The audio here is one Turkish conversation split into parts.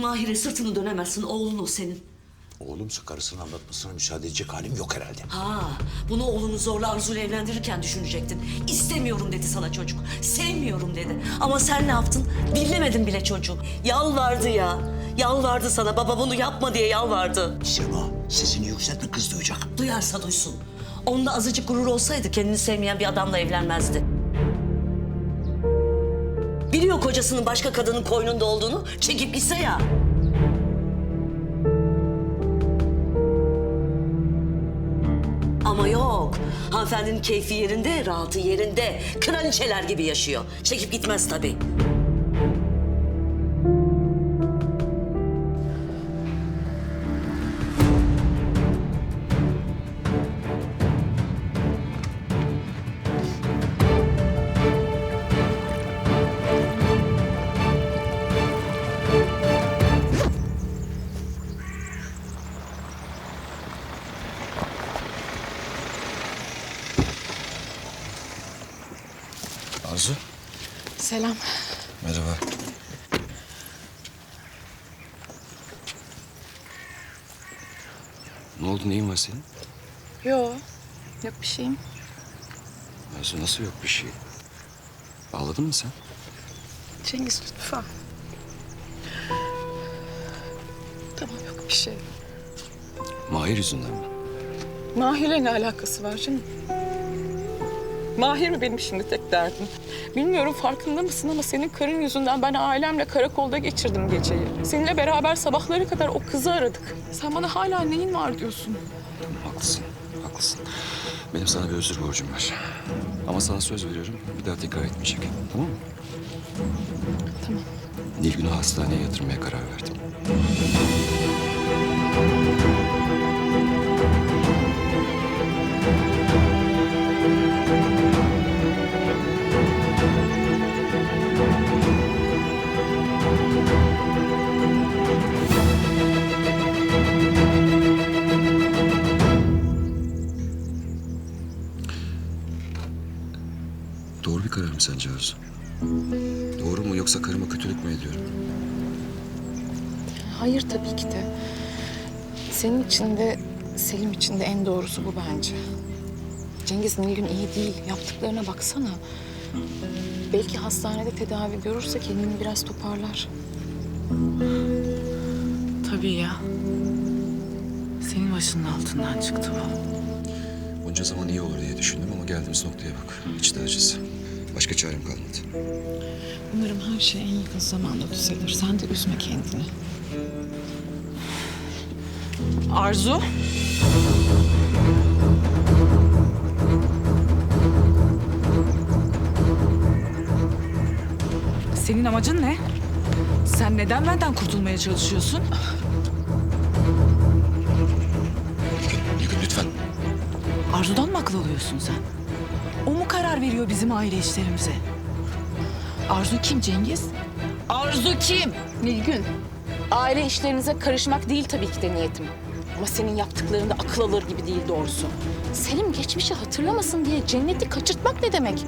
Mahir'e sırtını dönemezsin. Oğlun o senin. Oğlumsa karısının anlatmasına müsaade edecek halim yok herhalde. Ha, bunu oğlunu zorla Arzu'yla evlendirirken düşünecektin. İstemiyorum dedi sana çocuk. Sevmiyorum dedi. Ama sen ne yaptın? Dinlemedin bile çocuğu. Yalvardı ya. Yalvardı sana. Baba bunu yapma diye yalvardı. Sema sesini yükseltme kız duyacak. Duyarsa duysun. Onda azıcık gurur olsaydı kendini sevmeyen bir adamla evlenmezdi. Biliyor kocasının başka kadının koynunda olduğunu. Çekip gitse ya. Ama yok. Hanımefendinin keyfi yerinde, rahatı yerinde. Kraliçeler gibi yaşıyor. Çekip gitmez tabii. Arzu. Selam. Merhaba. Ne oldu neyin var senin? Yo, yok bir şeyim. Arzu nasıl yok bir şey? Ağladın mı sen? Cengiz lütfen. Tamam yok bir şey. Mahir yüzünden mi? Mahir'le ne alakası var canım? Mahir mi benim şimdi tek derdim? Bilmiyorum farkında mısın ama senin karın yüzünden ben ailemle karakolda geçirdim geceyi. Seninle beraber sabahlara kadar o kızı aradık. Sen bana hala neyin var diyorsun? Haklısın, haklısın. Benim sana bir özür borcum var. Ama sana söz veriyorum bir daha tekrar etmeyecek. Tamam mı? Tamam. Nilgün'ü hastaneye yatırmaya karar verdim. Doğru bir karar mı sence Arzu? Doğru mu yoksa karıma kötülük mü ediyorum? Hayır tabii ki de. Senin için de Selim için de en doğrusu bu bence. Cengiz Nilgün iyi değil. Yaptıklarına baksana. Belki hastanede tedavi görürse kendini biraz toparlar. Tabii ya. Senin başının altından çıktı bu. Bunca zaman iyi olur diye düşündüm ama geldiğimiz noktaya bak. İçte acısı. Başka çarem kalmadı. Umarım her şey en yakın zamanda düzelir. Sen de üzme kendini. Arzu. Senin amacın ne? Sen neden benden kurtulmaya çalışıyorsun? Arzu'dan mı akıl alıyorsun sen? O mu karar veriyor bizim aile işlerimize? Arzu kim Cengiz? Arzu kim? Nilgün, aile işlerinize karışmak değil tabii ki de niyetim. Ama senin yaptıkların da akıl alır gibi değil doğrusu. Selim geçmişi hatırlamasın diye cenneti kaçırtmak ne demek?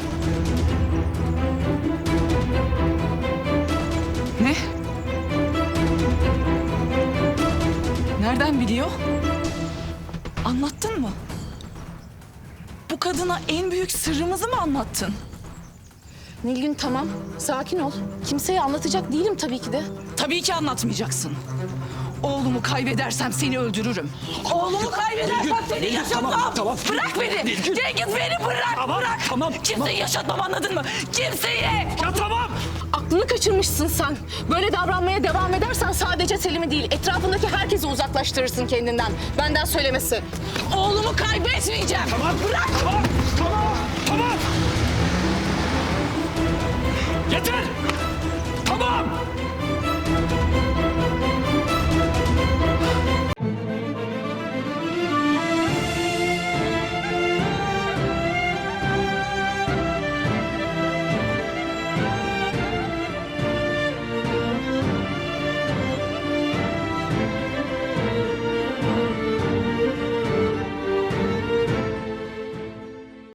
Ne? Nereden biliyor? Anlattın mı? Bu kadına en büyük sırrımızı mı anlattın? Nilgün tamam, sakin ol. Kimseye anlatacak değilim tabii ki de. Tabii ki anlatmayacaksın. Oğlumu kaybedersem seni öldürürüm. Oğlumu kaybedersem seni yaşatmam. tamam. Bırak beni. Cengiz beni bırak. bırak. tamam, Kimseyi yaşatmam anladın mı? Kimseyi. Ya tamam. Aklını kaçırmışsın sen. Böyle davranmaya devam edersen sadece Selim'i değil, etrafındaki herkesi uzaklaştırırsın kendinden. Benden söylemesi. Oğlumu kaybetmeyeceğim. Tamam. Bırak. Tamam. Tamam. Tamam. Yeter.